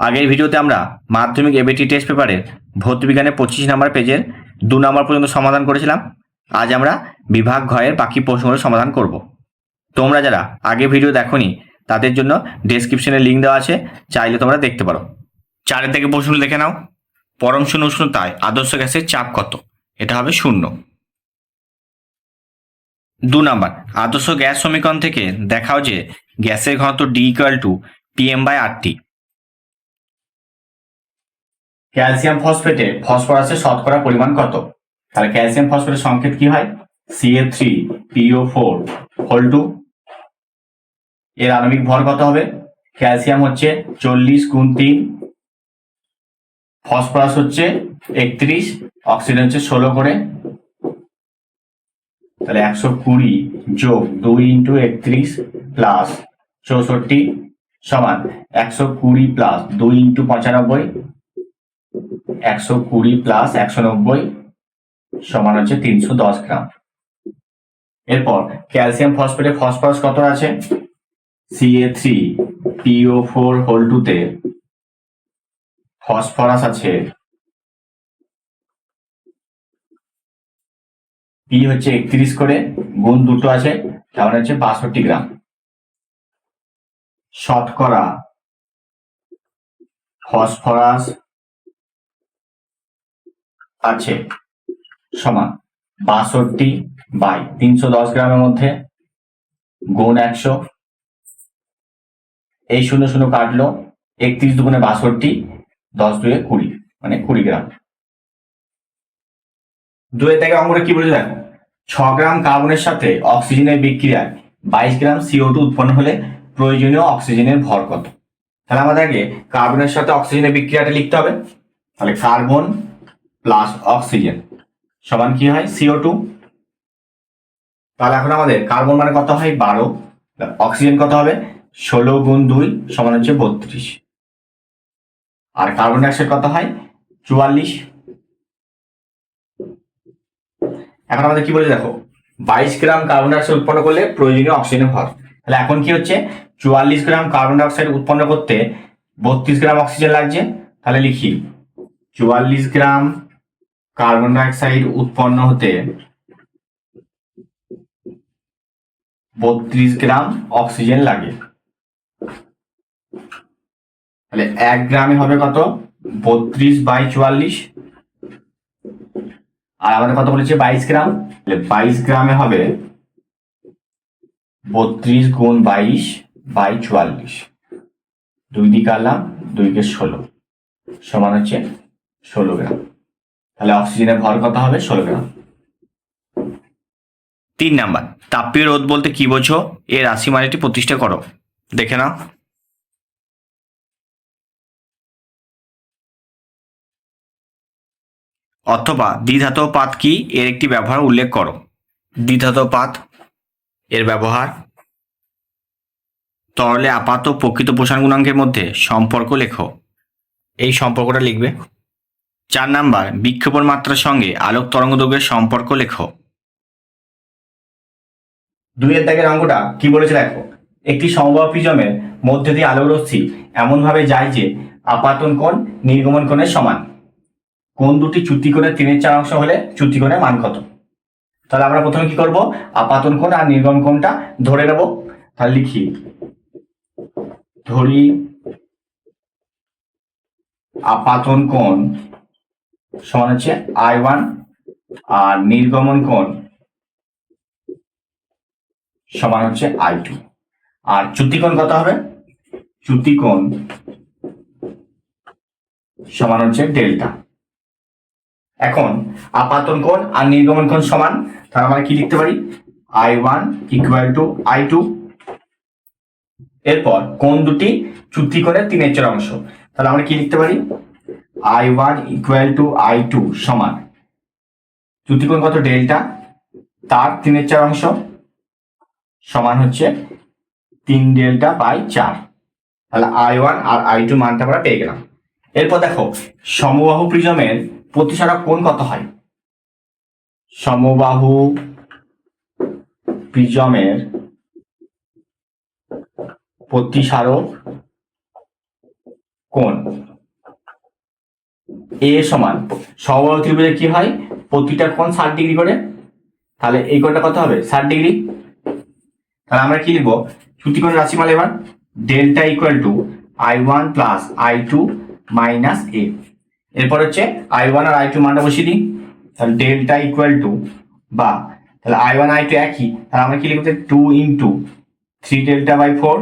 আগের ভিডিওতে আমরা মাধ্যমিক এবিটি টেস্ট পেপারের ভৌতবিজ্ঞানের পঁচিশ নম্বর পেজের দু নম্বর পর্যন্ত সমাধান করেছিলাম। আজ আমরা বিভাগ ঘয়ের বাকি প্রশ্নগুলো সমাধান করব। তোমরা যারা আগে ভিডিও দেখোনি, তাদের জন্য ডেসক্রিপশনে লিঙ্ক দেওয়া আছে, চাইলে তোমরা দেখতে পারো। চারের থেকে প্রশ্নগুলো দেখে নাও। পরম শূন্য উষ্ণতায় আদর্শ গ্যাসের চাপ কত? এটা হবে শূন্য। দু নাম্বার, আদর্শ গ্যাস সমীকরণ থেকে দেখাও যে গ্যাসের ঘনত্ব D equal to PM by R T calcium ফসফেটে ফসফরাসের শতকরা পরিমাণ কত? তাহলে ক্যালসিয়াম ফসফেটের সংকেত কি হয়? CA three PO four whole two এর আণবিক ভর কত হবে? ক্যালসিয়াম হচ্ছে চল্লিশ গুণ তিন, ফসফরাস হচ্ছে একত্রিশ, অক্সিজেন হচ্ছে ষোলো করে। তাহলে একশো কুড়ি যোগ দুই ইন্টু একত্রিশ প্লাস চৌষট্টি সমান একশো কুড়ি প্লাস দুই ইন্টু পঁচানব্বই একশো কুড়ি প্লাস একশো নব্বই সমান হচ্ছে তিনশো দশ গ্রাম। এরপর ক্যালসিয়াম ফসফেটে ফসফরাস কত আছে? CA three PO four whole টুতে ফসফরাস আছে পি হচ্ছে একত্রিশ করে, গুণ দুটো আছে তাহলে হচ্ছে বাষট্টি গ্রাম। শতকরা ফসফরাস আছে। সমান বাষট্টি বাই তিনশো দশ গ্রামের মধ্যে গুণ একশো। এই শূন্য শূন্য কাটলো একত্রিশ দুগুণে বাষট্টি, দশ দুয়ে কুড়ি মানে কুড়ি গ্রাম। দুয়ের থেকে অঙ্কটা কি বলেছে দেখো? ছ গ্রাম কার্বনের সাথে অক্সিজেনের বিক্রিয়ায় বাইশ গ্রাম সিও টু উৎপন্ন হলে প্রয়োজনীয় অক্সিজেনের ভর কত? তাহলে আমাদের আগে কার্বনের সাথে অক্সিজেনের বিক্রিয়াটা লিখতে হবে। তাহলে কার্বন প্লাস অক্সিজেন সমান কি হয়? সিও টু তাহলে এখন আমাদের কার্বন মানে কত হয়? বারো। অক্সিজেন কত হবে? ষোলো গুণ দুই সমান হচ্ছে বত্রিশ। আর কার্বন ডাইঅক্সাইড কত হয়? চুয়াল্লিশ। এখন আমাদের কি বলে দেখো? বাইশ গ্রাম কার্বন ডাইঅক্সাইড উৎপন্ন করলে প্রয়োজনীয় অক্সিজেনের ভর। তাহলে এখন কি হচ্ছে? চুয়াল্লিশ গ্রাম কার্বন ডাইঅক্সাইড উৎপন্ন করতে বত্রিশ গ্রাম অক্সিজেন লাগছে। তাহলে লিখি। চুয়াল্লিশ গ্রাম কার্বন ডাইঅক্সাইড উৎপন্ন হতে বত্রিশ গ্রাম অক্সিজেন লাগে। তাহলে এক গ্রামে হবে কত? বত্রিশ বাই চুয়াল্লিশ। আর আমাদের কত বলেছে? বাইশ গ্রাম। তাহলে বাইশ গ্রামে হবে বত্রিশ গুণ বাইশ বাই চুয়াল্লিশ। দুই দিকে আনলাম, দুইকে ষোলো। সমান হচ্ছে ষোলো গ্রাম। তাহলে অক্সিজেনের ভর কত হবে? ষোলো গ্রাম। তিন নাম্বার, তাপীয় রোধ বলতে কি বোঝো? এর রাশি মানেটি প্রতিষ্ঠা করো। দেখে নাও। অথবা দ্বিধাতব পাত কি? এর একটি ব্যবহার উল্লেখ করো। দ্বিধাতব পাত, এর ব্যবহার। তরলে আপাত প্রকৃত প্রসারণ গুণাঙ্কের মধ্যে সম্পর্ক লেখো। এই সম্পর্কটা লিখবে। চার নাম্বার বিক্ষেপণ মাত্রার সঙ্গে আলোক তরঙ্গ দৈর্ঘ্যের সম্পর্ক লেখো। দুইয়ের দাগের অঙ্কটা কি বলেছে দেখো? একটি সমবাহ প্রিজমের মধ্যে দিয়ে আলোক রশ্মি এমনভাবে যায় যে আপাতন কোণ, নির্গমন কোণের সমান। কোন দুটি চ্যুতি কোণের তিনের চার অংশ হলে চ্যুতি কোণের মান কত? তাহলে আমরা প্রথমে কি করব? আপাতন কোণ আর নির্গমন কোণটা ধরে নেব। তাহলে লিখি, ধরি আপাতন কোণ সমান হচ্ছে আই ওয়ান আর নির্গমন কোণ সমান হচ্ছে আই টু আর চ্যুতিকোণ কত হবে? চ্যুতিকোণ সমান হচ্ছে ডেল্টা। এখন আপাতন কোণ আর নির্গমন কোণ সমান তাহলে আমরা কি লিখতে পারি? I one equal to I two এরপর কোণ দুটি চ্যুতি কোণের তিনের চার অংশ। তাহলে আমরা কি লিখতে পারি? I one equal to I two সমান। চ্যুতিকোণ কত? ডেল্টা। তার তিনের চার অংশ সমান হচ্ছে তিন ডেল্টা বাই চার। তাহলে আই ওয়ান আর আই টু মানটা আমরা পেয়ে গেলাম। এরপর দেখো, সমবাহু প্রিজমের প্রতিসারক কোণ কত হয়? সমবাহু প্রিজমের প্রতিসারক কোণ। এ সমান। সমবাহু ত্রিভুজে কি হয়? প্রতিটা কোণ ষাট ডিগ্রি করে। তাহলে এই কোণটা কত হবে? ষাট ডিগ্রি। তাহলে আমরা কি লিখব? শ্রুতিকোণের রাশিমালা এবার delta equal to I one plus I two minus A এরপর হচ্ছে আই ওয়ান আর আই টু মানটা বসিয়ে দিই। তাহলে ডেল্টা ইকুয়াল টু বা, তাহলে আই ওয়ান আই টু একই। তাহলে আমরা কি লিখব? Two into three delta by four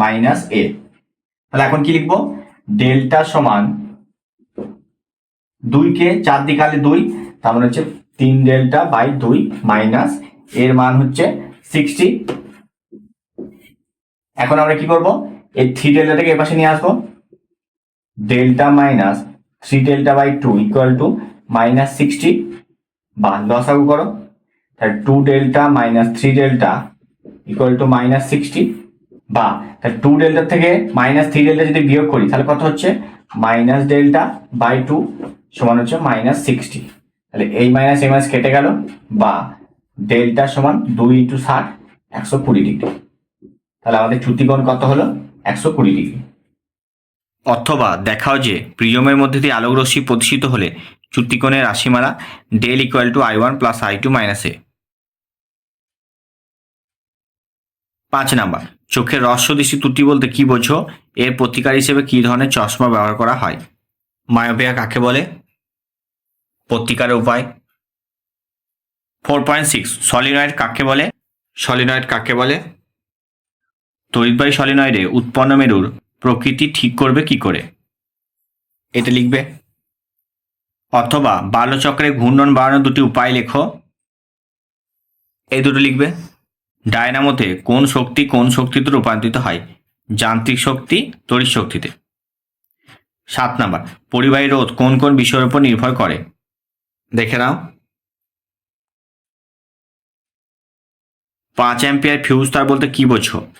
minus A তাহলে এখন কি লিখব? ডেল্টা সমান দুইকে চার দিকে আলে দুই, তার মানে হচ্ছে তিন ডেল্টা বাই দুই মাইনাস, এর মান হচ্ছে সিক্সটি। এখন আমরা কি করব? এই থ্রি ডেল্টাটাকে এ পাশে নিয়ে আসব। Delta minus three delta by two equal to minus sixty. বা লসাগু করো। তাহলে two delta minus three delta equal to minus sixty. বা, তাহলে টু ডেল্টা থেকে মাইনাস থ্রি ডেল্টা যদি বিয়োগ করি, তাহলে কত হচ্ছে? মাইনাস ডেল্টা বাই টু সমান হচ্ছে মাইনাস সিক্সটি তাহলে এই মাইনাস এই মাইনাস কেটে গেল, বা ডেল্টা সমান দুই ইন্টু ষাট, একশো কুড়ি ডিগ্রি। তাহলে আমাদের চ্যুতিকোণ কত হলো? একশো কুড়ি ডিগ্রি। অথবা দেখাও যে প্রিয়মের মধ্যে দিয়ে আলোক রশ্মি প্রতিষ্ঠিত হলে চ্যুতিকোণের রাশিমালা del equal to I one plus I two minus A পাঁচ নাম্বার, চোখের রস্য দৃষ্টি ত্রুটি বলতে কি বোঝো? এর প্রতিকার হিসেবে কি ধরনের চশমা ব্যবহার করা হয়? মায়োপিয়া কাকে বলে? প্রতিকারের উপায়। ফোর পয়েন্ট সিক্স সলিনয়েড কাকে বলে? সলিনয়েড কাকে বলে? তড়িৎবাহী সলিনয়েডে উৎপন্ন মেরুর প্রকৃতি ঠিক করবে কি করে? এতে লিখবে। অথবা বাল্যচক্রে ঘূর্ণন বাড়ানোর দুটি উপায় লেখো। এই দুটো লিখবে। ডায়নামোতে কোন শক্তি কোন শক্তিতে রূপান্তরিত হয়? যান্ত্রিক শক্তি তড়িৎ শক্তিতে। সাত নাম্বার পরিবাহী রোধ কোন কোন বিষয়ের উপর নির্ভর করে? দেখে নাও। পাঁচ অ্যাম্পিয়ার ফিউজ তার বলতে কি বোঝো?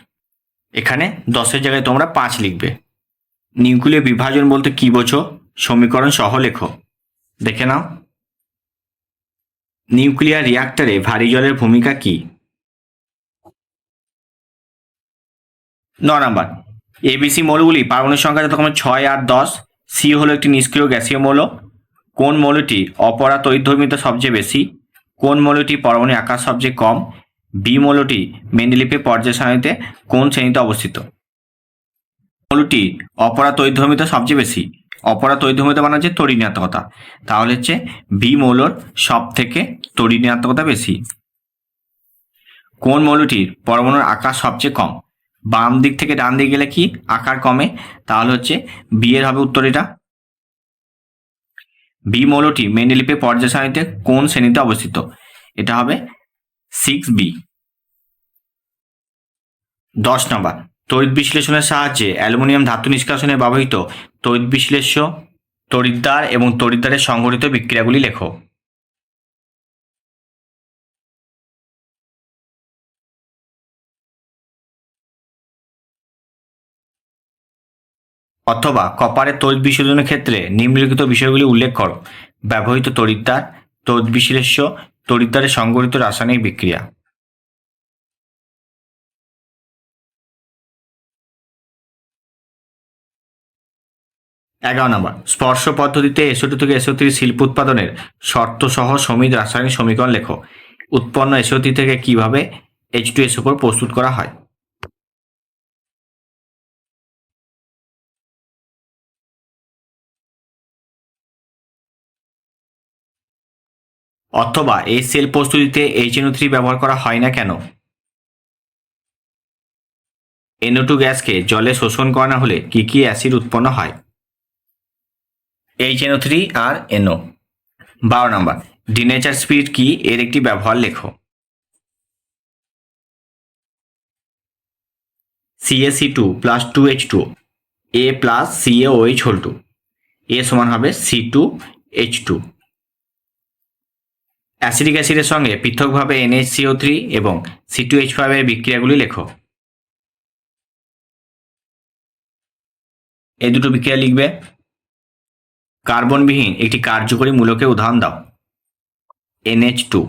এখানে দশের জায়গায় তোমরা পাঁচ লিখবে। নিউক্লিয় বিভাজন বলতে কি বোঝো? সমীকরণ সহ লেখো। দেখে নাও। নিউক্লিয়ার রিয়াক্টরে ভারী জলের ভূমিকা কি? ন নাম্বার। এবিসি মৌলগুলি পারমাণবিক সংখ্যা যথাক্রমে ছয়, আট, দশ সি হলো একটি নিষ্ক্রিয় গ্যাসীয় মৌল। কোন মৌলটি অপরা তৈধর্মিতা সবচেয়ে বেশি? কোন মৌলটি পরমাণু আকার সবচেয়ে কম? বি মৌলটি মেন্ডেলিপে পর্যায় সারণীতে কোন শ্রেণীতে অবস্থিত? মৌলটি অপরা তৈধর্মিতা সবচেয়ে বেশি। অপরা তৈধর্মিতা মানে হচ্ছে তরিণাত্মকতা তাহলে হচ্ছে বি মৌলর সব থেকে তরিণাত্মকতা বেশি। কোন মৌলটির পরমাণুর আকার সবচেয়ে কম? বাম দিক থেকে ডান দিকে গেলে কি আকার কমে? তাহলে হচ্ছে বিয়ের হবে উত্তর এটা। বি মৌলটি মেন্ডেলিপে পর্যায় সারণীতে কোন শ্রেণীতে অবস্থিত? এটা হবে সিক্স বি দশ নম্বর। তড়িৎ বিশ্লেষণের সাহায্যে অ্যালুমিনিয়াম ধাতু নিষ্কাশনে ব্যবহৃত তড়িৎ বিশ্লেষ্য তড়িদ্দার এবং তড়িদ্দারের সংঘটিত বিক্রিয়াগুলি লেখো। অথবা কপারের তড়িৎ বিশোধনের ক্ষেত্রে নিম্নলিখিত বিষয়গুলি উল্লেখ করো। ব্যবহৃত তড়িৎদ্বার, তড়িৎ বিশ্লেষ্য তড়িৎদ্বারের সংঘটিত রাসায়নিক বিক্রিয়া। এগারো নম্বর, স্পর্শ পদ্ধতিতে এসোটি থেকে এসোটি শিল্প উৎপাদনের শর্ত সহ সমিত রাসায়নিক সমীকরণ লেখো। উৎপন্ন এসোটি থেকে কীভাবে এইচ টু এস প্রস্তুত করা হয়? অথবা এই সেল প্রস্তুতিতে এইচ এনও থ্রি ব্যবহার করা হয় না কেন? এনও টু গ্যাসকে জলে শোষণ করানো হলে কি কি অ্যাসিড উৎপন্ন হয়? এইচ এনও থ্রি আর এনও বারো নম্বর, ডিনেচার স্পিড কি? এর একটি ব্যবহার লেখো। CAC two plus two H two A plus CA H whole two A সমান হবে C two H two acidic অ্যাসিডের সঙ্গে পৃথকভাবে এনএইচসিও থ্রি এবং সি টু এইচ ফাইভের বিক্রিয়াগুলি লেখো। এই দুটো বিক্রিয়া লিখবে। কার্বনবিহীন একটি কার্যকরী মূলকে উদাহরণ দাও। NH two